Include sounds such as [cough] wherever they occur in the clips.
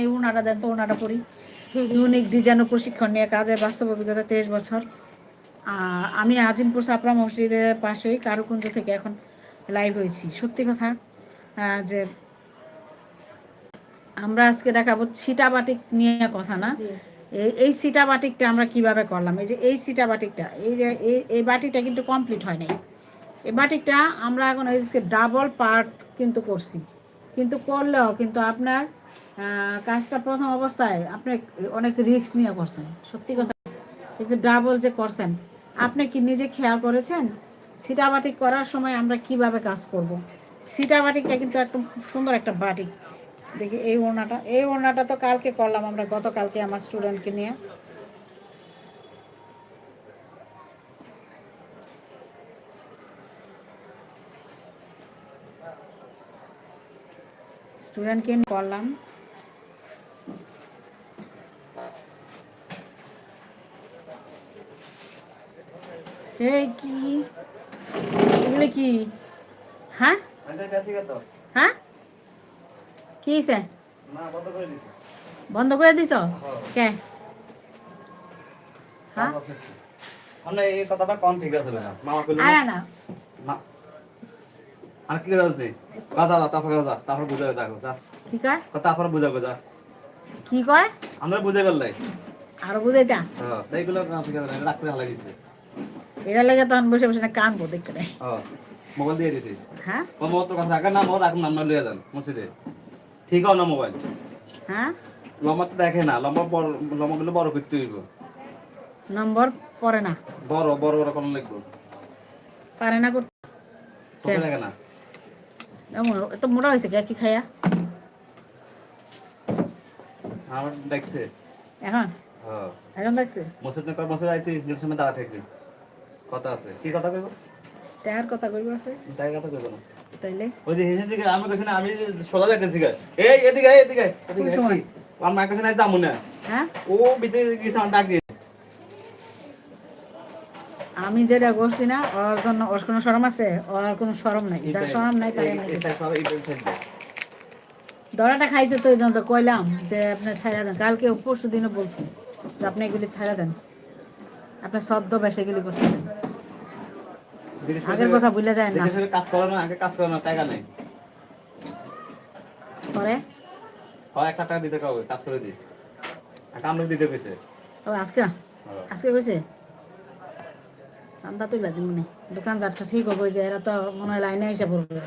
এই ওনাটা দেন তো ওনাটা পড়ি ইউনিক ডিজাইন ও প্রশিক্ষণ নিয়ে কাজের বাস্তব অভিজ্ঞতা তেইশ বছর। আর আমি আজিমপুর সাপড়া মসজিদের পাশেই কারুকুঞ্জ থেকে এখন লাইভ হয়েছি। সত্যি কথা যে আমরা আজকে দেখাবো ছিটা বাটিক নিয়ে কথা না? এই এই সিটা বাটিকটা আমরা কীভাবে করলাম? এই যে এই সিটা বাটিকটা এই যে এই বাটিকটা কিন্তু কমপ্লিট হয় নাই। এই বাটিকটা আমরা এখন ডাবল পার্ট কিন্তু করছি। কিন্তু করলেও কিন্তু আপনার কাজটা প্রথম অবস্থায় আপনি অনেক রিস্ক নিয়ে করছেন। সত্যি কথা, এই যে ডাবল যে করছেন, আপনি কি নিজে খেয়াল করেছেন? সিটা বাটিক করার সময় আমরা কীভাবে কাজ করব। সিটা বাটিকটা কিন্তু একদম খুব সুন্দর একটা বাটিক দেখি, এই ওড়নাটা এই ওড়নাটা তো কালকে করলাম আমরা, গতকালকে আমার স্টুডেন্টকে নিয়ে। স্টুডেন্টকে করলাম। এই কি? এগুলো কি? হ্যাঁ? হ্যাঁ? কি বন্ধ করে দিছ? কে? হ্যাঁ? মানে এই কথাটা কম ঠিক আছে না? না। আর কি যাচ্ছে কাজা যা তারপর কাজা তারপর বুঝাবে দেখো যা। কি কয়? তারপর বুঝাবে যা। কি কয়? আমরা বুঝে ফেললাই আরও বুঝাইতা? হ্যাঁ এইগুলো ঠিক আছে রাখ করে হালা গেছে এটা লেগে তখন বসে বসে না দেখতে নেই। হ্যাঁ মোবাইল দিয়ে দিছি? হ্যাঁ? ও মোবাইল তো কথা না মোর এখন নাম্বার লইয়া যান মসজিদে। ঠিক হবে না মোবাইল? হ্যাঁ? লম্বা তো দেখে না লম্বা বড় লম্বা গুলো বড় করতে হইব। নম্বর পরে না। বড় বড় বড় কোন লিখব পারে না করতে চোখে দেখে না। এত মোটা হয়েছে কে কি খাইয়া আমার দেখছে। এখন? হ্যাঁ এখন দেখছে? মসজিদ না মসজিদ আইতে সামনে দাঁড়া থাকবি। কথা আছে। কি কথা কইব? টাকার কথা কইব আছে। কথা কইব না। তাইলে? ওই যে হিসেবে দিকে আমি কইছি না আমি সোজা যাইতেছি গা। এই এদিকে আয়, এদিকে এদিকে সময়? আমার মা কইছে না হ্যাঁ? ও ভিতরে গিয়ে আমার ডাক দিয়ে। আমি যেটা করছি না ওর জন্য ওর কোনো শরম আছে? ওর কোনো শরম নাই। যার শরম নাই তার। দড়াটা খাইছে তো এই জন্য তো কইলাম যে আপনি ছাড়া দেন। কালকে পরশু দিনও বলছি যে আপনি এগুলি ছাড়া দেন। আপনি সদ্য বেশ এগুলি করতেছেন। আগের কথা ভুলে যায় না। কাজ করো না আগে কাজ করো না টাকা নেই। পরে? হয় এক টাকা দিতে কাজ করে দি দিতে কইছে ও আজকে? হ্যাঁ। আজকে কইছে চান্দা তুইলা দিন মনে দোকানদারটা ঠিক হবে যে এরা তো মনে হয় লাইনে এসে পড়বে।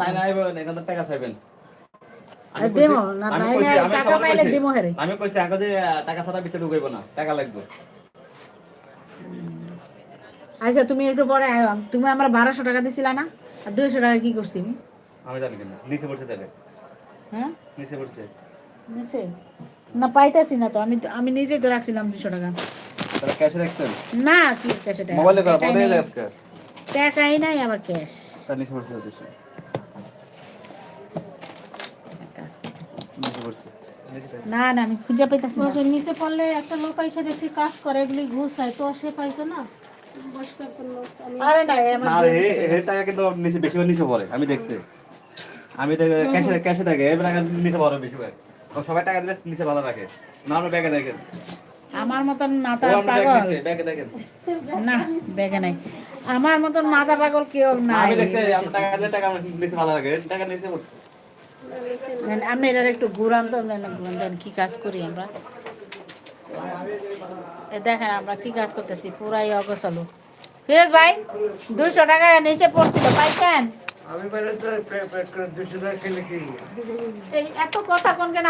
লাইনে এখান থেকে টাকা চাইবেন। আমি কইছি আগে টাকা ছাড়া ভিতরে ঢুকাইব না টাকা লাগবে। আচ্ছা তুমি একটু পরে আয় তুমি আমার বারোশো টাকা দিছিলা না? আর দুইশো টাকা কি করছি? আমি আমি জানি না নিচে পড়ছে তাহলে। হ্যাঁ? নিচে পড়ছে। নিচে? না পাইতেছি না তো আমি আমি নিজেই তো রাখছিলাম দুশো টাকা। তাহলে ক্যাশে দেখছেন না কি ক্যাশে টাকা? মোবাইলে করা নাই। আজকে টাকাই নাই আবার ক্যাশ নিচে পড়ছে দুশো। না না আমি খুঁজে পাইতেছি না। নিচে পড়লে একটা লোক এসে দেখছি কাজ করে এগুলি ঘুষ হয় তো সে পাইতো না। আমি আরে না এ আমার না রে এই টাকা কিন্তু নিচে বেশিরভাগ নিচে পড়ে আমি দেখছি। আমি তো ক্যাশে ক্যাশে থাকে এবার টাকা নিচে পড়ে বেশিরভাগ ও সবাই টাকা দিলে নিচে ভালো রাখে। না আমরা ব্যাগে দেখেন। আমার মতন মাথা পাগল। ব্যাগে দেখেন। না ব্যাগে নাই। আমার মতন মাথা পাগল কেউ নাই। আমি দেখছি আমরা টাকা দিলে টাকা নিচে ভালো রাখে। টাকা নিচে পড়ছে। আপনি এটার একটু ঘুরান তো ঘুরান দেন কি কাজ করি আমরা? দেখেন আমরা কি কাজ করতেছি পুরাই অগোছালো। ফিরোজ ভাই দুইশো টাকা নিচে পড়ছিল পাইছেন? আমি এত কথা কোন কেন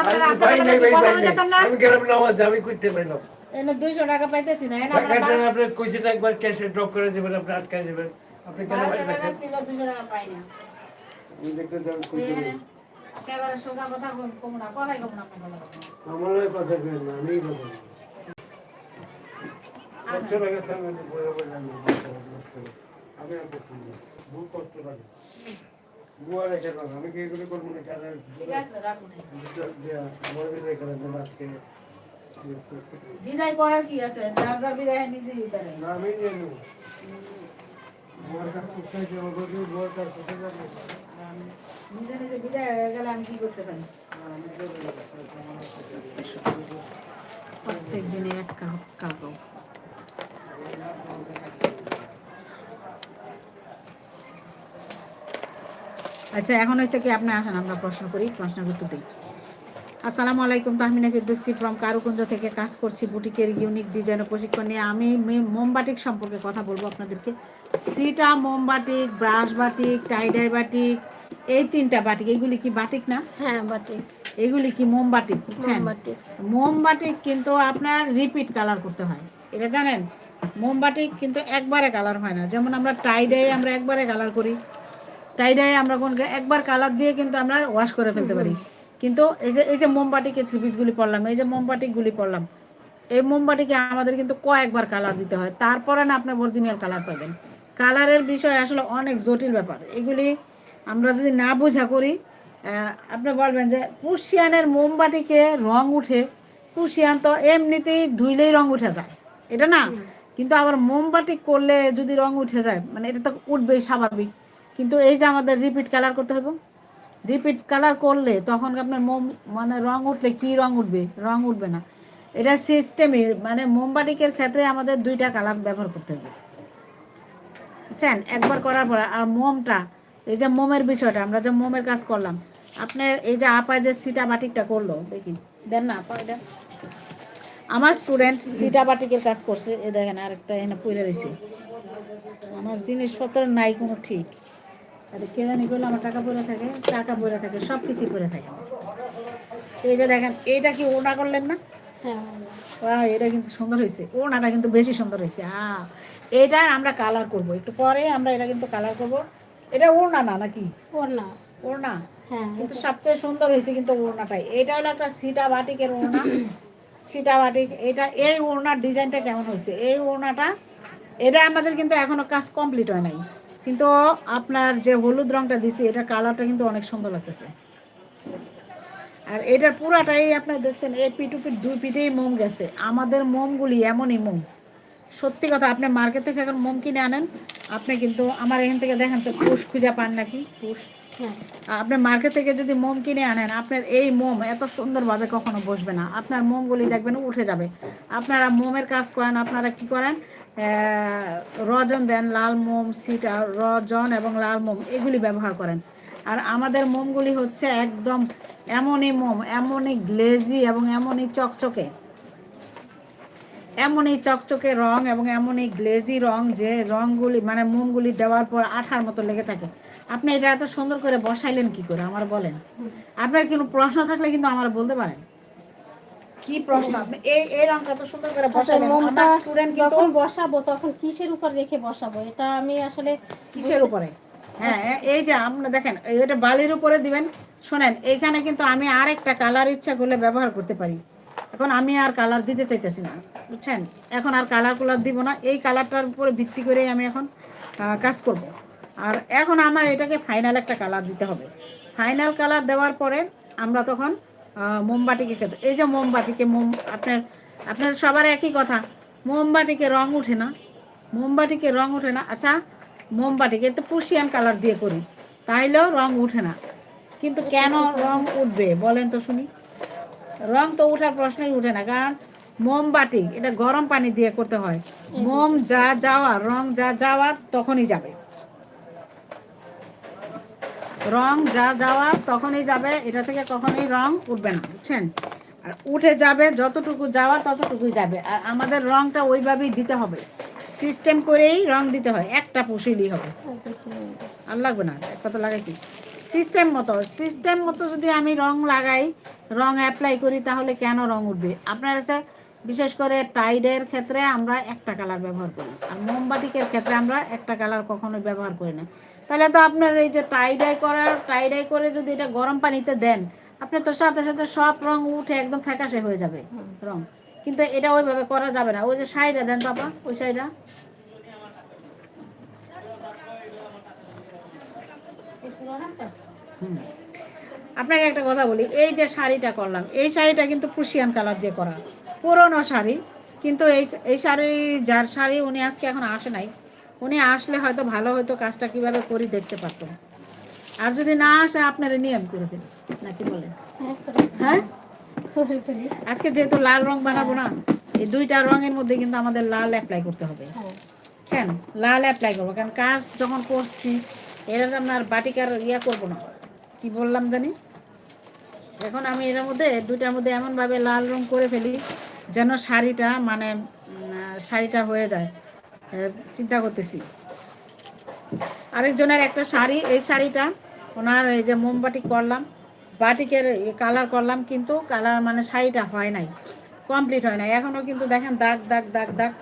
করতে পারলাম এনে টাকা পাইতেছি না এনে আপনি কইছেন একবার ক্যাশে ড্রপ করে দেবেন আপনি আটকায় দেবেন। আপনি কেন ভাই বারোশো টাকা রাখেন ছিল দুইশো টাকা পাই না। আমি দেখতে যাবেন কইতে এই, সোজা কথা কম না কথাই কম না আপনার কথা কম না। আমার কথা কইেন আমি কথা বলি। বলে বলে আমি। বহু কষ্ট লাগে বুয়া রেখে আমি করব না কেন ঠিক আছে রাখুন আমার বিদায় করে দেবো করার কি আছে যার বিদায় নিজে বিদায় নিজে নিজে গেলে আমি কি করতে পারি প্রত্যেক দিনে এক কাপ আচ্ছা এখন হয়েছে কি আপনি আসেন আমরা প্রশ্ন করি প্রশ্নের উত্তর দিই। আসসালামু আলাইকুম তাহমিনা ফিরদৌসি ফ্রম কারুকুঞ্জ থেকে কাজ করছি বুটিকের ইউনিক ডিজাইন ও প্রশিক্ষণ নিয়ে। আমি মোমবাটিক সম্পর্কে কথা বলব আপনাদেরকে। সিটা মোমবাটিক brush batik tie dye batik এই তিনটা বাটিক এইগুলি কি বাটিক না? হ্যাঁ বাটিক। এগুলি কি মোমবাটিক? বুঝছেন? মোমবাটিক। মোমবাটিক কিন্তু আপনার রিপিট কালার করতে হয়। এটা জানেন? মোমবাটিক কিন্তু একবারে কালার হয় না। যেমন আমরা টাইডাই আমরা একবারে কালার করি। টাইডাই আমরা কোন একবার কালার দিয়ে কিন্তু আমরা ওয়াশ করে ফেলতে পারি। কিন্তু এই যে এই যে মোমবাটিকে থ্রি পিসগুলি পড়লাম এই যে মোমবাটিকগুলি পড়লাম এই মোমবাটিকে আমাদের কিন্তু কয়েকবার কালার দিতে হয়। তারপরে না আপনার অরিজিনাল কালার পাবেন। কালারের বিষয় আসলে অনেক জটিল ব্যাপার। এগুলি আমরা যদি না বোঝা করি আপনি বলবেন যে পুষিয়ানের মোমবাটিকে রং উঠে পুষিয়ান তো এমনিতেই ধুইলেই রং উঠে যায়। এটা না। কিন্তু আবার মোমবাটি করলে যদি রং উঠে যায় মানে এটা তো উঠবেই স্বাভাবিক। কিন্তু এই যে আমাদের রিপিট কালার করতে হবে রিপিট কালার করলে তখন আপনার মোম মানে রং উঠলে কি রং উঠবে? রং উঠবে না। এটা সিস্টেমে মানে মোমবাটিকের ক্ষেত্রে আমাদের দুইটা কালার ব্যবহার করতে হবে। বুঝছেন? একবার করার পর, আর মোমটা, এই যে মোমের বিষয়টা, আমরা যে মোমের কাজ করলাম, আপনার এই যে আপা যে সিটা বাটিকটা করল, দেখি, দেন না আপা এটা। আমার স্টুডেন্ট সিটা বাটিকের কাজ করছে এ দেখেন আরেকটা এখানে পড়ে রয়েছে। আমার জিনিসপত্র নাই কোনো ঠিক। আর কে জানি করলে আমার টাকা পড়ে থাকে টাকা পড়ে থাকে সব কিছু পড়ে থাকে এই যে দেখেন এইটা কি ওনা করলেন না? হ্যাঁ এটা কিন্তু সুন্দর হয়েছে। ওনাটা কিন্তু বেশি সুন্দর হয়েছে। হ্যাঁ এটা আমরা কালার করব। একটু পরে আমরা এটা কিন্তু কালার করব। এটা ওড়না না নাকি? ওর না ওড়না? হ্যাঁ কিন্তু সবচেয়ে সুন্দর হয়েছে কিন্তু ওড়নাটাই। এটা হলো একটা সিটা বাটিকের ওড়না। সিটা বাটিক এটা এই ওড়নার ডিজাইনটা কেমন হয়েছে? এই ওড়নাটা, এটা আমাদের কিন্তু এখনও কাজ কমপ্লিট হয় নাই। কিন্তু আপনার যে হলুদ রংটা দিছি, এটা কালারটা কিন্তু অনেক সুন্দর লাগতেছে। আর এটার পুরাটাই আপনার দেখছেন, এই পিটুপিট দুই পিঠেই মোম গেছে। আমাদের মোমগুলি এমনই মোম। সত্যি কথা, আপনি মার্কেট থেকে এখন মোম কিনে আনেন, আপনি কিন্তু আমার এখান থেকে দেখেন তো, পুষ খুঁজা পান নাকি? পুষ। হ্যাঁ। আপনি মার্কেট থেকে যদি মোম কিনে আনেন, আপনার এই মোম এত সুন্দরভাবে কখনো বসবে না। আপনার মোমগুলি দেখবেন উঠে যাবে। আপনারা মোমের কাজ করেন, আপনারা কি করেন? রজন দেন, লাল মোম, সিটা রজন এবং লাল মোম, এগুলি ব্যবহার করেন। আর আমাদের মোমগুলি হচ্ছে একদম এমনই মোম, এমনই গ্লেজি এবং এমনই চকচকে। এমনই চকচকে রং এবং এমনই গ্লেজি রং যে রংগুলি মানে মোমগুলি দেওয়ার পর আঠার মতো লেগে থাকে। আপনি এটা এত সুন্দর করে বসাইলেন কি করে? আমার বলেন। আপনার কোনো প্রশ্ন থাকলে কিন্তু আমার বলতে পারেন। কি প্রশ্ন? এই এই রংটা তো সুন্দর করে বসাইলেন আমার স্টুডেন্ট কিন্তু যখন বসাবো তখন কিসের উপর রেখে বসাবো? এটা আমি আসলে কিসের উপরে? হ্যাঁ এই যে আপনারা দেখেন এটা বালির উপরে দিবেন। শোনেন এইখানে কিন্তু আমি আরেকটা কালার ইচ্ছা করলে ব্যবহার করতে পারি। এখন আমি আর কালার দিতে চাইতেছি না বুঝছেন? এখন আর কালার কুলার দিব না। এই কালারটার উপরে ভিত্তি করে আমি এখন আহ, কাজ করব। আর এখন আমার এটাকে ফাইনাল একটা কালার দিতে হবে। ফাইনাল কালার দেওয়ার পরে আমরা তখন আহ, মোমবাতিকে খেতে এই যে মোমবাতিকে মোম আপনার আপনার সবার একই কথা মোমবাতিকে রং উঠে না মোমবাতিকে রং ওঠে না। আচ্ছা মোমবাতিকে তো পুষিয়ান কালার দিয়ে করি তাইলেও রং উঠে না। কিন্তু কেন রং উঠবে বলেন তো শুনি। রং তো উঠার প্রশ্নই উঠে না কারণ মোমবাতি এটা গরম পানি দিয়ে করতে হয়। মোম যা যাওয়ার রং যা যাওয়ার তখনই যাবে। রং যা যাওয়ার তখনই যাবে, এটা থেকে কখনোই রং উঠবে না, বুঝছেন? আর উঠে যাবে, যতটুকু যাওয়ার ততটুকুই যাবে। আর আমাদের রংটা ওইভাবেই দিতে হবে। সিস্টেম করেই রং দিতে হয়, একটা পুষিলেই হবে। আর লাগবে না কত লাগাইছি। সিস্টেম মতো সিস্টেম মতো যদি আমি রং লাগাই, রং অ্যাপ্লাই করি, তাহলে কেন রং উঠবে? আপনার কাছে বিশেষ করে টাইডের ক্ষেত্রে আমরা একটা কালার ব্যবহার করি। আর মোমবাটিকের ক্ষেত্রে আমরা একটা কালার কখনোই ব্যবহার করি না। তাহলে তো আপনার এই যে টাইডাই করার টাইডাই করে যদি এটা গরম পানিতে দেন আপনি তো সাথে সাথে সব রং উঠে একদম ফ্যাকাশে হয়ে যাবে রং। কিন্তু এটা ওইভাবে করা যাবে না। ওই যে শাড়িটা দেন বাবা, ওই শাড়িটা। আপনাকে একটা কথা বলি, এই যে শাড়িটা করলাম, এই শাড়িটা কিন্তু পুশিয়ান কালার দিয়ে করা। পুরনো শাড়ি, কিন্তু এই এই শাড়ি, যার শাড়ি উনি আজকে এখন আসে নাই উনি আসলে হয়তো ভালো হয়তো কাজটা কীভাবে করি দেখতে পারতো আর যদি না আসে আপনারা নিয়ম করে দিন নাকি বলেন হ্যাঁ হ্যাঁ? আজকে যেহেতু লাল রং বানাবো না এই দুইটা রঙের মধ্যে কিন্তু আমাদের লাল অ্যাপ্লাই করতে হবে। হ্যাঁ। কেন? লাল অ্যাপ্লাই করব কারণ কাজ যখন করছি এটা তো আপনার বাটিকার ইয়া করব না। কি বললাম জানি? এখন আমি এর মধ্যে দুইটার মধ্যে এমনভাবে লাল রং করে ফেলি যেন শাড়িটা মানে শাড়িটা হয়ে যায়। চিন্তা করতেছি। আরেকজনের একটা শাড়ি, এই শাড়িটা ওনার এই যে মোমবাটি করলাম, বাটিকের কালার করলাম, কিন্তু কালার মানে শাড়িটা হয় নাই কমপ্লিট হয় নাই। এখনও কিন্তু দেখেন দাগ দাগ দাগ দাগ।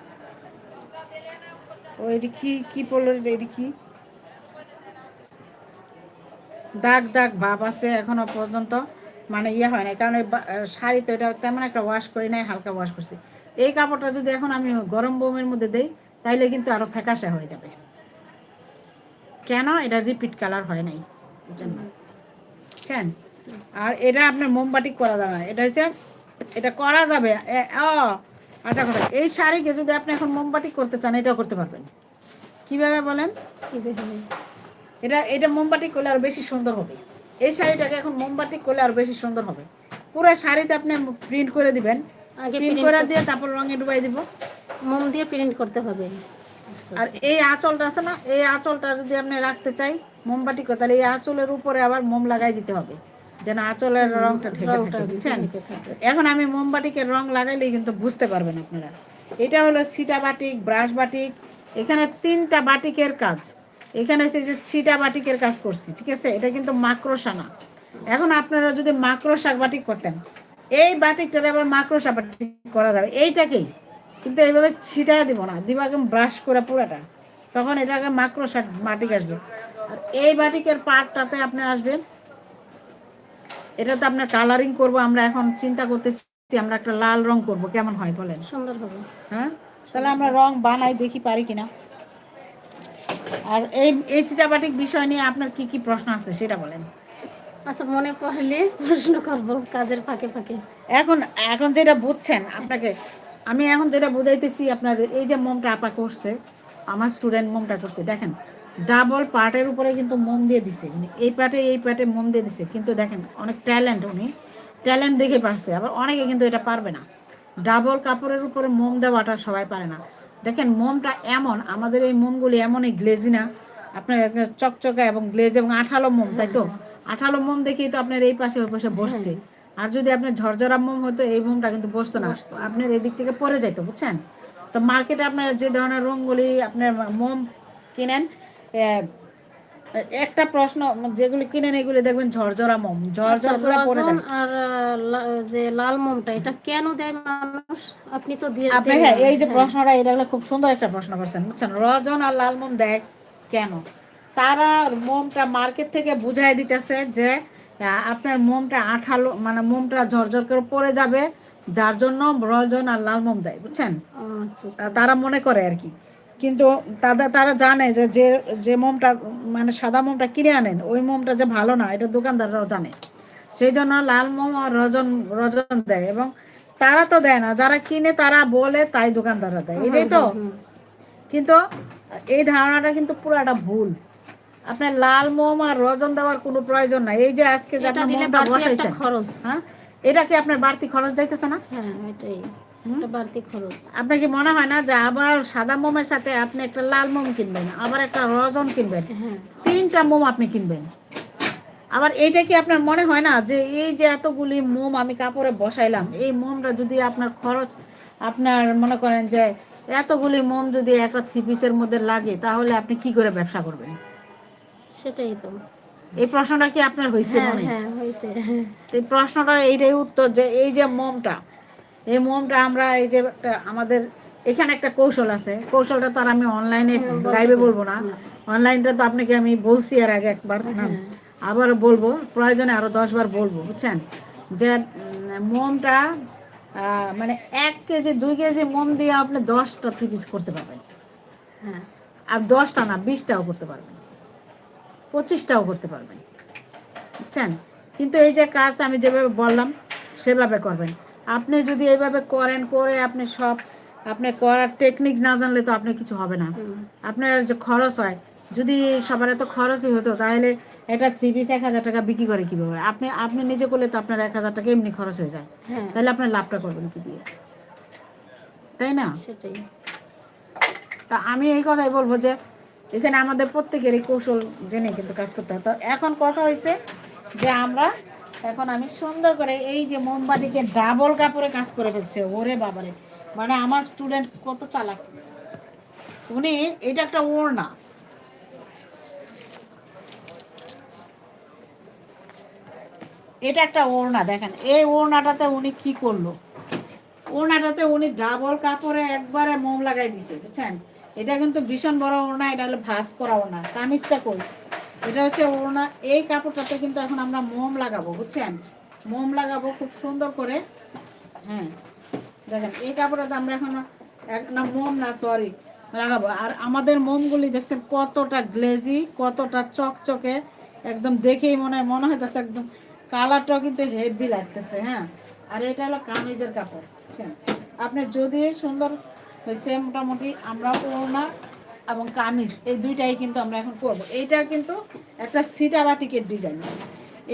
ও, এটি কি কি পড়ল? এটি কি? দাগ দাগ ভাব আছে এখনও পর্যন্ত মানে ইয়ে হয় না কারণ শাড়ি তো এটা তেমন একটা ওয়াশ করি নাই, হালকা ওয়াশ করছি। এই কাপড়টা যদি এখন আমি গরম বোমের মধ্যে দেই তাইলে কিন্তু আরও ফ্যাকাশে হয়ে যাবে। কেন? এটা রিপিট কালার হয় নাই। জন্য বুঝছেন? আর এটা আপনার মোমবাটি করা যাবে না এটা হচ্ছে এটা করা যাবে। আটা কথা এই শাড়িকে যদি আপনি এখন মোমবাটি করতে চান এটাও করতে পারবেন। কীভাবে বলেন? এটা এটা মোমবাতি করলে আরও বেশি সুন্দর হবে। এই শাড়িটাকে এখন মোমবাতি করলে আরও বেশি সুন্দর হবে। পুরো শাড়িতে আপনি প্রিন্ট করে দিবেন। প্রিন্ট করে দিয়ে তারপর রঙে ডুবাই দিব। মোম দিয়ে প্রিন্ট করতে হবে। আচ্ছা আর এই আঁচলটা আছে না এই আঁচলটা যদি আপনি রাখতে চাই মোমবাতি করে তাহলে এই আঁচলের উপরে আবার মোম লাগাই দিতে হবে যেন আঁচলের রংটা ঢেকে বুঝছেন? এখন আমি মোমবাটিকে রং লাগাইলেই কিন্তু বুঝতে পারবেন আপনারা। এটা হলো সিটা বাটিক ব্রাশ বাটিক এখানে তিনটা বাটিকের কাজ। এখানে হচ্ছে যে ছিটা বাটিকের কাজ করছি ঠিক আছে? এটা কিন্তু মাকড়সা না এখন আপনারা যদি মাকড়সা বাটিক করতেন এই বাটিকটা আবার মাকড়সা বাটিক করা যাবে। এইটাকেই কিন্তু এইভাবে ছিটা দিব না। দিব একদম ব্রাশ করে পুরাটা। তখন এটাকে মাকড়সা বাটিক আসবে। আর এই বাটিকের পার্টটাতে আপনি আসবেন। এটা তো আপনার কালারিং করব। আমরা এখন চিন্তা করতেছি আমরা একটা লাল রং করব। কেমন হয় বলেন? সুন্দর হবে। হ্যাঁ? তাহলে আমরা রং বানাই দেখি পারি কিনা। আর এই এই সিটাবাটিক বিষয় নিয়ে আপনার কি কি প্রশ্ন আছে সেটা বলেন। আচ্ছা মনে পড়লে প্রশ্ন করব কাজের ফাঁকে ফাঁকে। এখন এখন যেটা বুঝছেন আপনাকে আমি এখন যেটা বুঝাইতেছি আপনার, এই যে মোমটা আপা করছে, আমার স্টুডেন্ট মোমটা করছে, দেখেন ডাবল পার্টের উপরে কিন্তু মোম দিয়ে দিছে উনি এই পার্টে এই পার্টে মোম দিয়ে দিছে, কিন্তু দেখেন, অনেক ট্যালেন্ট উনি ট্যালেন্ট দেখে পারছে, আবার অনেকে কিন্তু এটা পারবে না। ডাবল কাপড়ের উপরে মোম দেওয়াটা সবাই পারে না। দেখেন, মোমটা এমন, আমাদের এই মোমগুলি এমনই গ্লেজি না, আপনার চকচকা এবং গ্লেজ এবং আঠালো মোম, তাই তো? আঠালো মোম দেখেই তো আপনার এই পাশে, ওই পাশে বসছে। আর যদি আপনার ঝরঝরা মোম হতো এই মোমটা কিন্তু বসতো না। আপনার এই দিক থেকে পরে যাইতো বুঝছেন? তো মার্কেটে আপনার যে ধরনের রঙগুলি আপনার মোম কিনেন একটা প্রশ্ন যেগুলি কিনেন এগুলি দেখবেন ঝরঝরা মোম ঝরঝর করে পড়ে রজন আর যে লাল মোমটা এটা কেন দেয় মানুষ? আপনি তো দিয়ে আপনি হ্যাঁ এই যে প্রশ্নটা এটা খুব সুন্দর একটা প্রশ্ন করছেন বুঝছেন? রজন আর লাল মোম দেয় কেন? তারা মোমটা মার্কেট থেকে বুঝাই দিতেছে যে আপনার মোমটা আঠালো মানে মোমটা ঝরঝর করে পড়ে যাবে যার জন্য রজন আর লাল মোম দেয় বুঝছেন? আচ্ছা আচ্ছা। তারা মনে করে আর কি। কিন্তু তাদের তারা জানে যে যে যে মোমটা মানে সাদা মোমটা কিনে আনেন ওই মোমটা যে ভালো না এটা দোকানদাররাও জানে। সেই জন্য লাল মোম আর রজন রজন দেয় এবং তারা তো দেয় না যারা কিনে তারা বলে তাই দোকানদাররা দেয় এটাই তো। কিন্তু এই ধারণাটা কিন্তু পুরাটা ভুল। আপনার লাল মোম আর রজন দেওয়ার কোনো প্রয়োজন নাই। এই যে আজকে যে এটা মোমটা বসাইছেন খরচ। হ্যাঁ? এটা কি আপনার বাড়তি খরচ যাইতেছে না? হ্যাঁ এটাই। বাড়তি খরচ। আপনার কি মনে হয় না যে আবার সাদা মোমের সাথে আপনি একটা লাল মোম কিনবেন আবার একটা রজন কিনবেন? হ্যাঁ। তিনটা মোম আপনি কিনবেন। আবার এইটা কি আপনার মনে হয় না যে এই যে এতগুলি মোম আমি কাপড়ে বসাইলাম এই মোমটা যদি আপনার খরচ আপনার মনে করেন যে এতগুলি মোম যদি একটা থ্রি পিসের মধ্যে লাগে তাহলে আপনি কি করে ব্যবসা করবেন? সেটাই তো। এই প্রশ্নটা কি আপনার হয়েছে হ্যাঁ মনে? হ্যাঁ হয়েছে এই প্রশ্নটা এইটাই উত্তর যে এই যে মোমটা এই মোমটা আমরা এই যে আমাদের এখানে একটা কৌশল আছে। কৌশলটা তো আর আমি অনলাইনে লাইভে বলব না। অনলাইনটা তো আপনাকে আমি বলছি আর আগে একবার আবার বলব প্রয়োজনে আরও দশ বার বলব বুঝছেন? যে মোমটা মানে এক কেজি দুই কেজি মোম দিয়ে আপনি দশটা থ্রি পিস করতে পারবেন। হ্যাঁ। আর দশটা না বিশটাও করতে পারবেন। পঁচিশটাও করতে পারবেন বুঝছেন? কিন্তু এই যে কাজ আমি যেভাবে বললাম সেভাবে করবেন। আপনি যদি এইভাবে করেন করে আপনি সব আপনি করার টেকনিক না জানলে তো আপনি কিছু হবে না। আপনার যে খরচ হয় যদি সবার এত খরচই হতো তাহলে একটা থ্রি পিস এক হাজার টাকা বিক্রি করে কীভাবে? আপনি আপনি নিজে করলে তো আপনার এক হাজার টাকা এমনি খরচ হয়ে যায়। হ্যাঁ। তাহলে আপনার লাভটা করবেন কি দিয়ে? তাই না? সেটাই। তা আমি এই কথাই বলব যে এখানে আমাদের প্রত্যেকেরই কৌশল জেনে কিন্তু কাজ করতে হয়। তো এখন কথা হয়েছে যে আমরা এখন আমি সুন্দর করে এই যে মোমবাতিকে ডাবল কাপড়ে কাজ করে ফেলছে, ওরে বাবারে। মানে আমার স্টুডেন্ট কত চালাক। উনি, এটা একটা ওড়না। এটা একটা ওড়না, দেখেন। এই ওড়নাটাতে উনি কি করল? ওড়নাটাতে উনি ডাবল কাপড়ে একবারে মোম লাগাই দিছে, বুঝছেন? এটা কিন্তু ভীষণ বড় ওড়না, এটা হলো ভাস করা ওড়না, কামিজটা কই? এটা হচ্ছে ওড়না, এই কাপড়টাতে কিন্তু এখন আমরা মোম লাগাবো, বুঝছেন? মোম লাগাবো খুব সুন্দর করে হ্যাঁ। দেখেন, এই কাপড়টাতে আমরা এখন এক না, মোম না সরি লাগাবো। আর আমাদের মোমগুলি দেখছেন কতটা গ্লেজি কতটা চকচকে, একদম দেখেই মনে হয় মনে হইতেছে একদম কালারটাও কিন্তু হেভি লাগতেছে হ্যাঁ। আর এটা হলো কামিজের কাপড় আপনি যদি সুন্দর হয়েছে মোটামুটি আমরা ওড়না এবং কামিজ, এই দুইটাই কিন্তু আমরা এখন করব। এইটা কিন্তু একটা সিটারা সিটাবাটিকের ডিজাইন।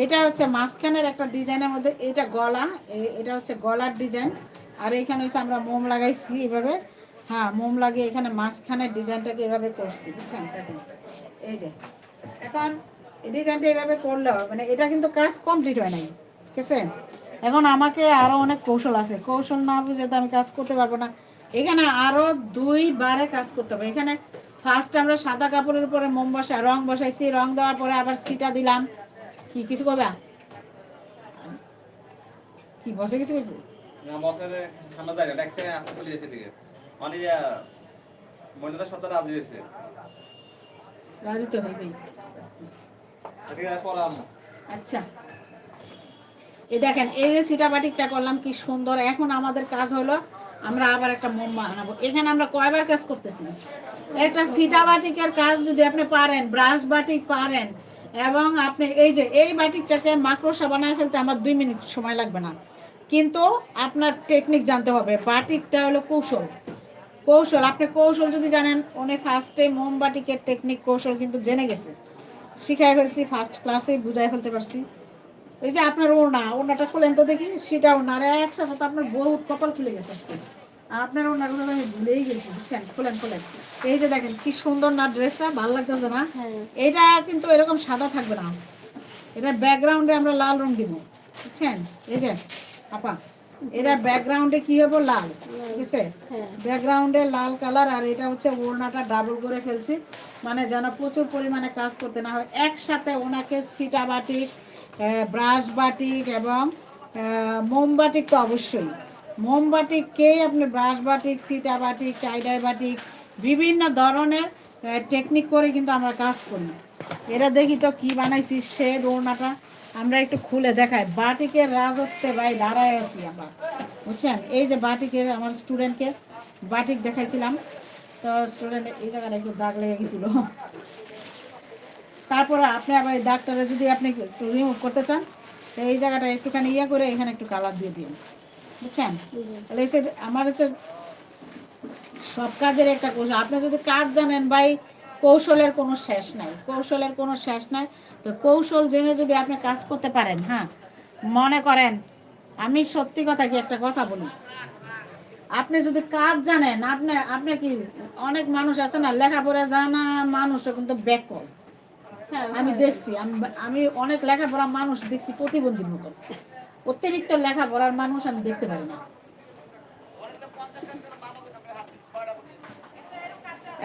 এটা হচ্ছে মাঝখানের একটা ডিজাইনের মধ্যে এটা গলা এটা হচ্ছে গলার ডিজাইন। আর এখানে হচ্ছে আমরা মোম লাগাইছি এভাবে। হ্যাঁ মোম লাগিয়ে এখানে মাঝখানের ডিজাইনটাকে এভাবে করছি, বুঝছেন? এই যে। এখন এই ডিজাইনটা এভাবে করলেও মানে এটা কিন্তু কাজ কমপ্লিট হয় নাই, ঠিক আছে? এখন আমাকে আরও অনেক কৌশল আছে। কৌশল না বুঝে তো আমি কাজ করতে পারব না। এখানে আরও দুইবারে কাজ করতে হবে। এখানে ফার্স্ট আমরা সাদা কাপড়ের উপরে মোম বসা রং বসাইছি রং দেওয়ার পরে আবার সিটা দিলাম। কি কিছু করবে কি বসে কিছু কইছে? ঠান্ডা জায়গা ট্যাক্সে আসতে চলে গেছে দিকে মানে মহিলারা সপ্তাহ রাজি হয়েছে। রাজি তো হইবেই আস্তে আস্তে। ঠিক আছে পড়াম আচ্ছা। এই দেখেন এই যে সিটা বাটিকটা করলাম কি সুন্দর। এখন আমাদের কাজ হলো আমরা আবার একটা মোম বানাবো। এখানে আমরা কয়বার কাজ করতেছি? একটা সিটা বাটিকের কাজ যদি আপনি পারেন, ব্রাশ বাটিক পারেন, এবং আপনি এই যে, এই বাটিকটাকে মাকড়সা বানায় ফেলতে আমার দুই মিনিট সময় লাগবে না। কিন্তু আপনার টেকনিক জানতে হবে, বাটিকটা হলো কৌশল। কৌশল, আপনি কৌশল যদি জানেন, উনি ফার্স্টে মোমবাটিকের টেকনিক কৌশল কিন্তু জেনে গেছে। শিখাই ফেলছি ফার্স্ট ক্লাসে বুঝাই ফেলতে পারছি। এই যে আপনার ওড়না ওড়নাটা খুলেন তো দেখি সেটা ওড়না আর একসাথে তো আপনার বহুত কপাল খুলে গেছে আজকে। আপনার ওড়নার কথা আমি ভুলেই গেছি বুঝছেন? খুলেন খুলেন। এই যে দেখেন কি সুন্দর না ড্রেসটা ভালো লাগতেছে না? হ্যাঁ। এটা কিন্তু এরকম সাদা থাকবে না। এটা ব্যাকগ্রাউন্ডে আমরা লাল রং দিব বুঝছেন? এই যে আপা এটা ব্যাকগ্রাউন্ডে কি হবে? লাল ঠিক আছে হ্যাঁ। ব্যাকগ্রাউন্ডে লাল কালার আর এটা হচ্ছে ওড়নাটা ডাবল করে ফেলছি। মানে যেন প্রচুর পরিমাণে কাজ করতে না হয়। একসাথে ওনাকে সিটা বাটিক ব্রাশ বাটিক এবং মোমবাটিক তো অবশ্যই। মোমবাটিককেই আপনি ব্রাশ বাটিক, সিটা বাটিক টাইডাই বাটিক, বিভিন্ন ধরনের টেকনিক করে কিন্তু আমরা কাজ করি। এরা দেখি তো কি বানাইছি, সে ওড়নাটা আমরা একটু খুলে দেখাই। বাটিকের রাজত্বে ভাই দাঁড়ায় আছি আমরা, বুঝছেন? এই যে বাটিকের আমার স্টুডেন্টকে বাটিক দেখাইছিলাম। তো স্টুডেন্ট এই জায়গাটা একটু দাগ লেগে গেছিল। তারপরে আপনি আবার এই দাগটারে যদি আপনি রিমুভ করতে চান, তো এই জায়গাটা একটুখানি ইয়ে করে এখানে একটু কালার দিয়ে দিন। বুঝছেন? তাহলে এসে আমার হচ্ছে সব কাজের একটা কৌশল। আপনি যদি কাজ জানেন ভাই, কৌশলের কোনো শেষ নাই। কৌশলের কোনো শেষ নাই। তো কৌশল জেনে যদি আপনি কাজ করতে পারেন হ্যাঁ মনে করেন, আমি সত্যি কথা কি একটা কথা বলি? আপনি যদি কাজ জানেন, আপনি আপনি কি অনেক মানুষ আছে না, লেখাপড়া জানা মানুষও কিন্তু ব্যাকল আমি দেখছি আমি অনেক লেখাপড়া মানুষ দেখছি প্রতিবন্ধীর মতো। অতিরিক্ত লেখাপড়ার মানুষ আমি দেখতে পারি না।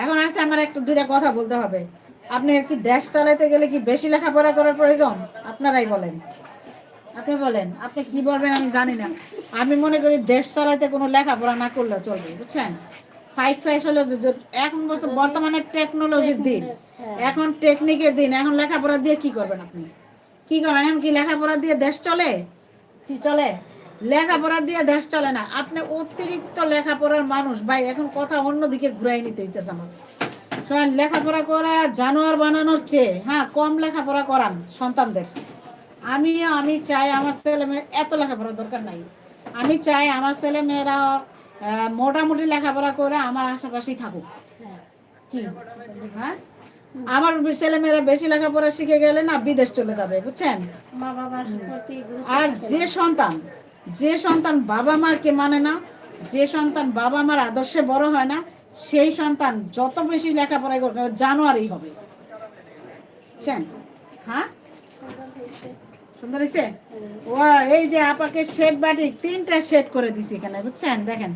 এখন আছে আমার একটা দুইটা কথা বলতে হবে। আপনি কি দেশ চালাইতে গেলে কি বেশি লেখাপড়া করার প্রয়োজন? আপনারাই বলেন। আপনি বলেন আপনি কি বলবেন আমি জানি না। আমি মনে করি দেশ চালাইতে কোনো লেখাপড়া না করলেও চলবে বুঝছেন? ফাইভ ফাইভ হলো এখন বছর বর্তমানে টেকনোলজির দিন। এখন টেকনিকের দিন। এখন লেখাপড়া দিয়ে কি করবেন আপনি? কি করেন? এখন কি লেখাপড়া দিয়ে দেশ চলে? কি চলে? লেখাপড়া দিয়ে দেশ চলে না। আপনি অতিরিক্ত লেখাপড়ার মানুষ। ভাই এখন কথা অন্যদিকে ঘুরাই নিতে হইতেছে আমার। শোনেন লেখাপড়া করা জানোয়ার বানানোর চেয়ে হ্যাঁ কম লেখাপড়া করান সন্তানদের। আমি আমি চাই আমার ছেলে মেয়ের এত লেখাপড়ার দরকার নাই। আমি চাই আমার ছেলে মেয়েরা মোটামুটি লেখাপড়া করে আমার আশেপাশেই থাকুক। কি? হ্যাঁ? আমার ছেলে মেয়েরা বেশি লেখাপড়া শিখে গেলে না বিদেশ চলে যাবে বুঝছেন? আর যে সন্তান যে সন্তান বাবা মাকে মানে না যে সন্তান বাবা মার আদর্শে বড় হয় না সেই সন্তান যত বেশি লেখাপড়া করবে জানুয়ারি হবে। বুঝছেন? হ্যাঁ। সুন্দর হয়েছে ও এই যে আপাকে শেড বাটি, তিনটা শেড করে দিছি এখানে, বুঝছেন? দেখেন,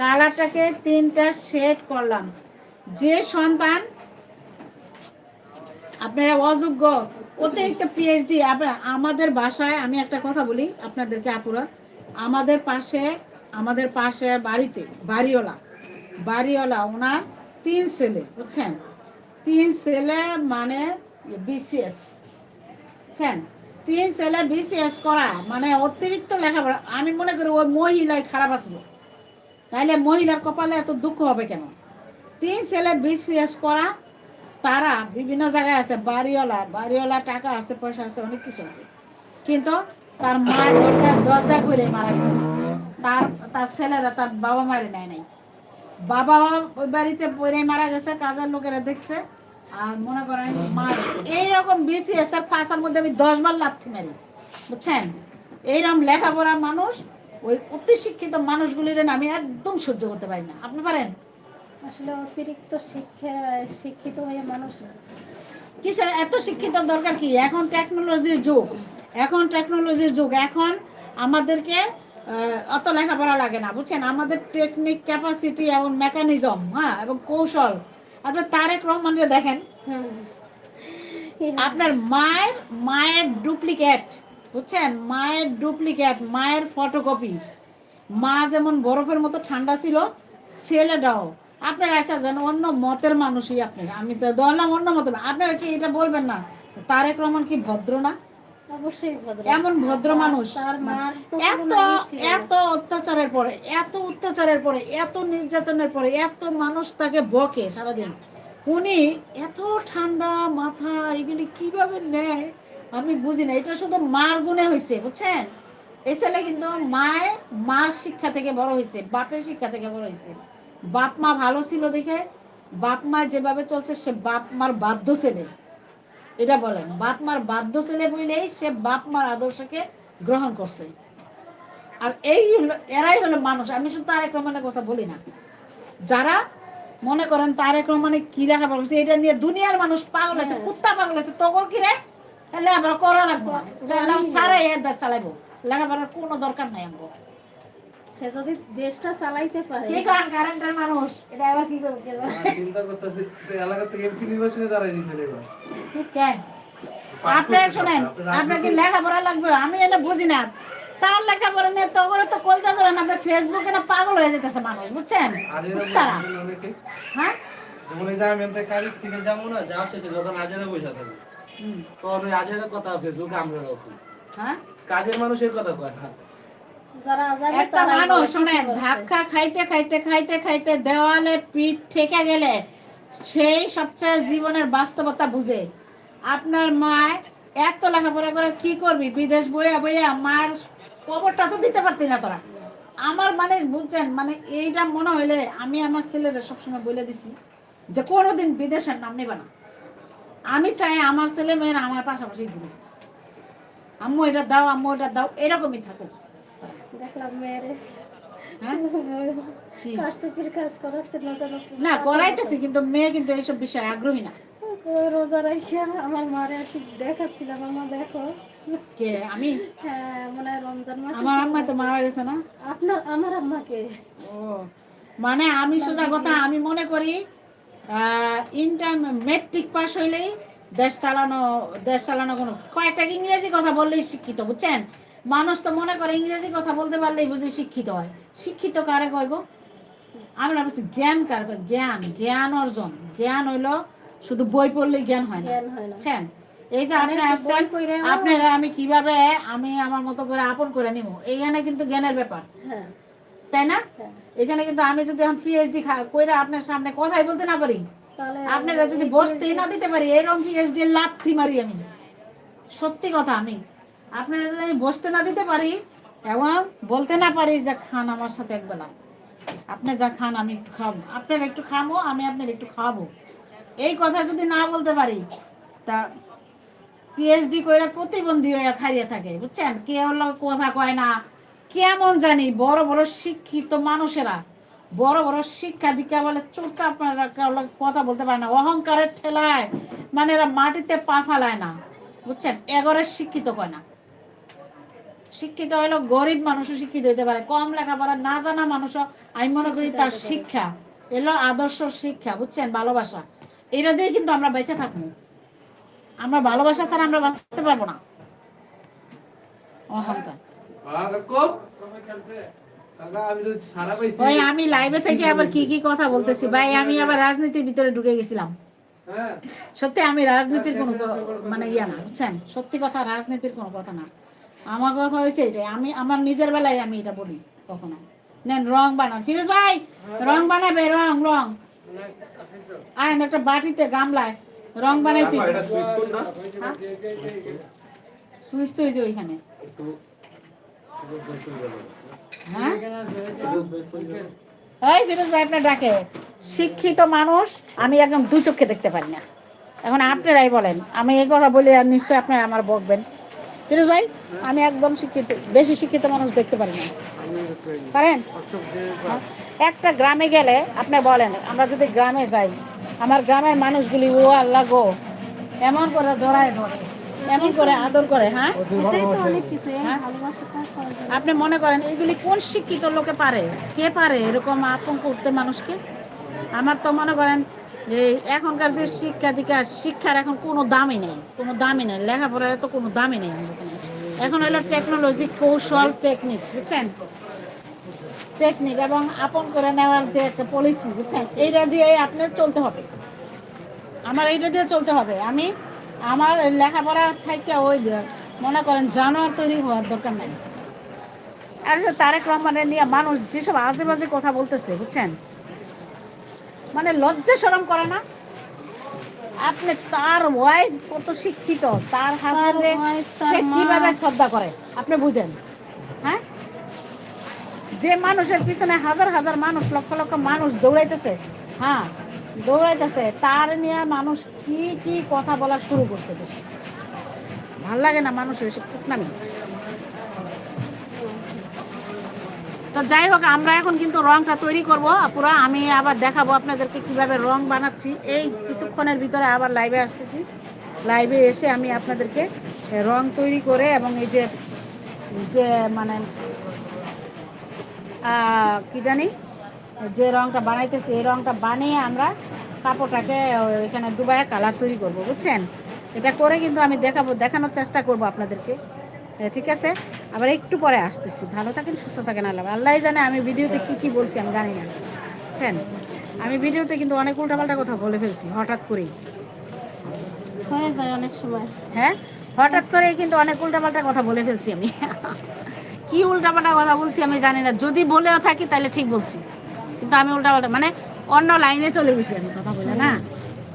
কালারটাকে তিনটা শেড করলাম। যে সন্তান আপনারা অযোগ্য, অতিরিক্ত পিএইচডি আমাদের বাসায়, আমি একটা কথা বলি আপনাদেরকে, আপুরা, আমাদের পাশে আমাদের পাশে বাড়িতে, বাড়িওয়ালা বাড়িওয়ালা, ওনার তিন ছেলে, বুঝছেন? তিন ছেলে মানে বিসিএস বুঝছেন? তিন ছেলে বিসিএস করা মানে অতিরিক্ত লেখাপড়া। আমি মনে করি ওই মহিলাই খারাপ আসলো তাইলে মহিলার কপালে এত দুঃখ হবে কেন? তিন ছেলে বিসিএস করা, তারা বিভিন্ন জায়গায় আছে, বাড়িওয়ালা বাড়িওয়ালা টাকা আছে, পয়সা আছে, অনেক কিছু আছে। কিন্তু তার মা দরজা দরজা করে মারা গেছে। তার তার ছেলেরা তার বাবা মারে নেয় নাই। বাবা বাড়িতে পড়ে মারা গেছে, কাজের লোকেরা দেখছে। আর মনে করেন এইরকম বিসিএস এর পাশার মধ্যে আমি দশ বার লাথি মারি বুঝছেন? এইরকম লেখাপড়ার মানুষ ওই অতি শিক্ষিত মানুষগুলির আমি একদম সহ্য করতে পারি না। আপনি পারেন? আসলে অতিরিক্ত শিক্ষা শিক্ষিত হয়ে মানুষ কিসের এত শিক্ষিত দরকার কি? এখন টেকনোলজির যুগ। এখন টেকনোলজির যুগ। এখন আমাদেরকে অত লেখাপড়া লাগে না বুঝছেন? আমাদের টেকনিক ক্যাপাসিটি এবং মেকানিজম হ্যাঁ এবং কৌশল আপনি তারেক রহমানকে দেখেন। আপনার মায়ের মায়ের ডুপ্লিকেট বুঝছেন? মায়ের ডুপ্লিকেট মায়ের ফটোকপি। মা যেমন বরফের মতো ঠান্ডা ছিল ছেলেটাও। আপনারা আচ্ছা যেন অন্য মতের মানুষই আপনি আমি তো ধরলাম অন্য মতের আপনারা কি এটা বলবেন না? তারেক রহমান কি ভদ্র না? অবশ্যই ভদ্র। এমন ভদ্র মানুষ। তো এত। এত অত্যাচারের পরে এত অত্যাচারের পরে এত নির্যাতনের পরে এত মানুষ তাকে বকে সারাদিন। উনি এত ঠান্ডা মাথা এগুলি কীভাবে নেয় আমি বুঝি না। এটা শুধু মার গুণে হয়েছে বুঝছেন? এই ছেলে কিন্তু মায়ে মার শিক্ষা থেকে বড় হয়েছে বাপের শিক্ষা থেকে বড় হয়েছে বাপ মা ভালো ছিল দেখে বাপ মা যেভাবে চলছে সে বাপ মার বাধ্য ছেলে। এটা বলেন বাপ মার বাধ্য ছেলে বইলেই সে বাপ মার আদর্শকে গ্রহণ করছে। আর এই হলো এরাই হলো মানুষ। আমি শুধু তারেক রহমানের কথা বলি না। যারা মনে করেন তারেক রহমানে কি লেখাপড়া করছে এটা নিয়ে দুনিয়ার মানুষ পাগল আছে কুত্তা পাগল আছে তখন কি রে? আবার করা লাগবো। সারা এর চালাইবো। লেখাপড়ার কোনো দরকার নাই আমগো সে যদি দেশটা চালাইতে পারে। কি কারণ কারেন্টের মানুষ? এটা আবার কি করবে চিন্তা করতেছি এলাকা থেকে এমপি নির্বাচনে দাঁড়াই দিতে এবার। কেন? আপনারা শোনেন আপনার কি লেখাপড়া লাগবে আমি এটা বুঝি না। তার লেখাপড়া নিয়ে তো করে তো কলজা যাবেন ফেসবুকে না পাগল হয়ে যেতেছে মানুষ বুঝছেন? তারা। হ্যাঁ? এই থেকে যাব না যা শেষে যখন আজেরা বসে থাকবে। হুম, তখন ওই আজেরা কথা ফেসবুকে আমরা রাখি হ্যাঁ? কাজের মানুষের কথা কয় না। একটা মানুষ শোনেন ধাক্কা খাইতে খাইতে খাইতে খাইতে দেওয়ালে পিঠ ঠেকে গেলে সেই সবচেয়ে জীবনের বাস্তবতা বুঝে। আপনার মা এত লেখাপড়া করে কি করবি? বিদেশ বইয়া বইয়া মার কবরটা তো দিতে পারতি না তোরা। আমার মানে বুঝছেন মানে এইটা মনে হইলে আমি আমার ছেলেরা সবসময় বলে দিছি যে কোনোদিন বিদেশের নাম নেবে না। আমি চাই আমার ছেলে মেয়েরা আমার পাশাপাশি ঘুরুক। আম্মু এটা দাও আম্মু এটা দাও এরকমই থাকুক। দেখলাম মেয়েরে। কি? কারচুপির কাজ করাচ্ছে না যেন না করাইতেছি কিন্তু মেয়ে কিন্তু এইসব বিষয়ে আগ্রহী না। রোজা রাখিয়া আমার মারে আর দেখাচ্ছিলাম আমার দেখো। কে আমি? হ্যাঁ মনে রমজান মাসে আমার আম্মা তো মারা গেছে না? আপনার আমার আম্মাকে? ও মানে আমি সোজা কথা আমি মনে করি ইন্টার মেট্রিক পাস হইলেই দেশ চালানো দেশ চালানো কোনো কয়েকটা ইংরেজি কথা বললেই শিক্ষিত বুঝছেন? মানুষ তো মনে করে ইংরেজি কথা বলতে পারলেই বুঝি শিক্ষিত হয়। শিক্ষিত কারে কয় গো? আমরা বলছি জ্ঞান কার জ্ঞান জ্ঞান অর্জন। জ্ঞান হইল শুধু বই পড়লেই জ্ঞান হয় না। এই যে আপনি আসছেন আপনারা আমি কীভাবে আমি আমার মতো করে আপন করে নিব? এইখানে কিন্তু জ্ঞানের ব্যাপার। হ্যাঁ। তাই না? হ্যাঁ। এখানে কিন্তু আমি যদি এখন পিএইচডি কইরা আপনার সামনে কথাই বলতে না পারি আপনারা যদি বসতেই না দিতে পারি এরকম পিএইচডি লাথি মারি আমি। সত্যি কথা আমি। আপনারা যদি আমি বসতে না দিতে পারি, এবং বলতে না পারি যে খান আমার সাথে একবেলা, আপনি যা খান, আমি একটু খাব। আপনার একটু খাব আমি আপনার একটু খাওয়াবো এই কথা যদি না বলতে পারি, তা পিএইচডি কইরা প্রতিবন্ধী হয়ে খাইয়ে থাকে, বুঝছেন? কে হলো কথা কয় না। কেমন জানি বড় বড় শিক্ষিত মানুষেরা বড় বড় শিক্ষা দীক্ষা বলে চুপচাপ আপনারা কথা বলতে পারে না। অহংকারের ঠেলায় মানে এরা মাটিতে পা ফালায় না, বুঝছেন? এগরের শিক্ষিত কয় না। শিক্ষিত হলো গরিব মানুষও শিক্ষিত হইতে পারে। কম লেখাপড়া না জানা মানুষও আমি মনে করি তার শিক্ষা এলো আদর্শ শিক্ষা বুঝছেন? ভালোবাসা। এটা দিয়ে কিন্তু আমরা বেঁচে থাকব। আমরা ভালোবাসা ছাড়া আমরা বাঁচতে পারব না। অহংকার। আমি লাইভে থেকে আবার কি কি কথা বলতেছি? ভাই আমি আবার রাজনীতির ভিতরে ঢুকে গেছিলাম। হ্যাঁ। সত্যি আমি রাজনীতির কোনো মানে ইয়া না বুঝছেন? সত্যি কথা রাজনীতির কোনো কথা না। আমার কথা হয়েছে এটাই। আমি আমার নিজের বেলায় আমি এটা বলি কখনো। নেন রং বানান। ফিরোজ ভাই রং বানাবে রং রং। আয় একটা বাটিতে গামলায় রং বানাই তুই। সুইচ কোড না? তো হয়েছে ওইখানে। হ্যাঁ? এই ফিরোজ ভাই আপনার ডাকে। শিক্ষিত মানুষ আমি একদম দু চোখে দেখতে পারি না। এখন আপনারাই বলেন। আমি এই কথা বলে আর নিশ্চয়ই আপনারা আমার বকবেন। ফিরোজ ভাই আমি একদম শিক্ষিত বেশি শিক্ষিত মানুষ দেখতে পারি না। পারেন? হ্যাঁ? একটা গ্রামে গেলে আপনি বলেন আমরা যদি গ্রামে যাই আমার গ্রামের মানুষগুলি ও আল্লাহ গো এমন করে ধরায় ধরে এমন করে আদর করে হ্যাঁ? যায়। আপনি মনে করেন এগুলি কোন শিক্ষিত লোকে পারে? কে পারে এরকম আপন করতে মানুষকে? আমার তো মনে করেন এই এখনকার যে শিক্ষা দীক্ষা শিক্ষার এখন কোনো দামই নেই, কোনো দামই নেই। লেখাপড়ার তো কোনো দামই নেই এখন হলো টেকনোলজি কৌশল টেকনিক বুঝছেন? টেকনিক এবং আপন করে নেওয়ার যে একটা পলিসি বুঝছেন? এইটা দিয়ে আপনার চলতে হবে। আমার এইটা দিয়ে চলতে হবে। আমি আমার লেখাপড়া থেকে ওই মনে করেন জানোয়ার তৈরি হওয়ার দরকার নাই। আর তারেক রহমানের নিয়ে মানুষ যেসব আজে বাজে কথা বলতেছে, বুঝছেন? মানে লজ্জা সরম করে না। আপনি তার ওয়াইফ কত শিক্ষিত তার হাজবেন্ডে সে কীভাবে শ্রদ্ধা করে? আপনি বুঝেন। হ্যাঁ? যে মানুষের পিছনে হাজার হাজার মানুষ লক্ষ লক্ষ মানুষ দৌড়াইতেছে হ্যাঁ দৌড়াইতেছে তার নিয়ে মানুষ কি কি কথা বলা শুরু করছে বেশি। ভালো লাগে না মানুষের এসব কুটনামি তো যাই হোক, আমরা এখন কিন্তু রংটা তৈরি করব। পুরো আমি আবার দেখাবো আপনাদেরকে কীভাবে রং বানাচ্ছি। এই কিছুক্ষণের ভিতরে আবার লাইভে আসতেছি। লাইভে এসে আমি আপনাদেরকে রং তৈরি করে এবং এই যে যে মানে কি জানি, যে রংটা বানাইতেছি, এই রংটা বানিয়ে আমরা কাপড়টাকে এখানে ডুবায় কালার তৈরি করব, বুঝছেন? এটা করে কিন্তু আমি দেখাবো, দেখানোর চেষ্টা করব আপনাদেরকে। ঠিক আছে? আবার একটু পরে আসতেছি। ভালো থাকেন সুস্থ থাকেন আল্লাহ আল্লাহ জানে আমি ভিডিওতে কি কি বলছি আমি জানি না। বুঝছেন? আমি ভিডিওতে কিন্তু অনেক উল্টাপাল্টা কথা বলে ফেলছি হঠাৎ করেই। হয়ে যায় অনেক সময়। হ্যাঁ? হঠাৎ করে কিন্তু অনেক উল্টাপাল্টা কথা বলে ফেলছি আমি। [laughs] কি উল্টাপাল্টা কথা বলছি আমি জানি না। যদি বলেও থাকি তাহলে ঠিক বলছি। কিন্তু আমি উল্টাপাল্টা মানে অন্য লাইনে চলে গেছি আমি কথা বলে না?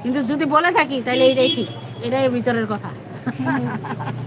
কিন্তু যদি বলে থাকি তাহলে এটাই ঠিক এটাই ভিতরের কথা। [laughs]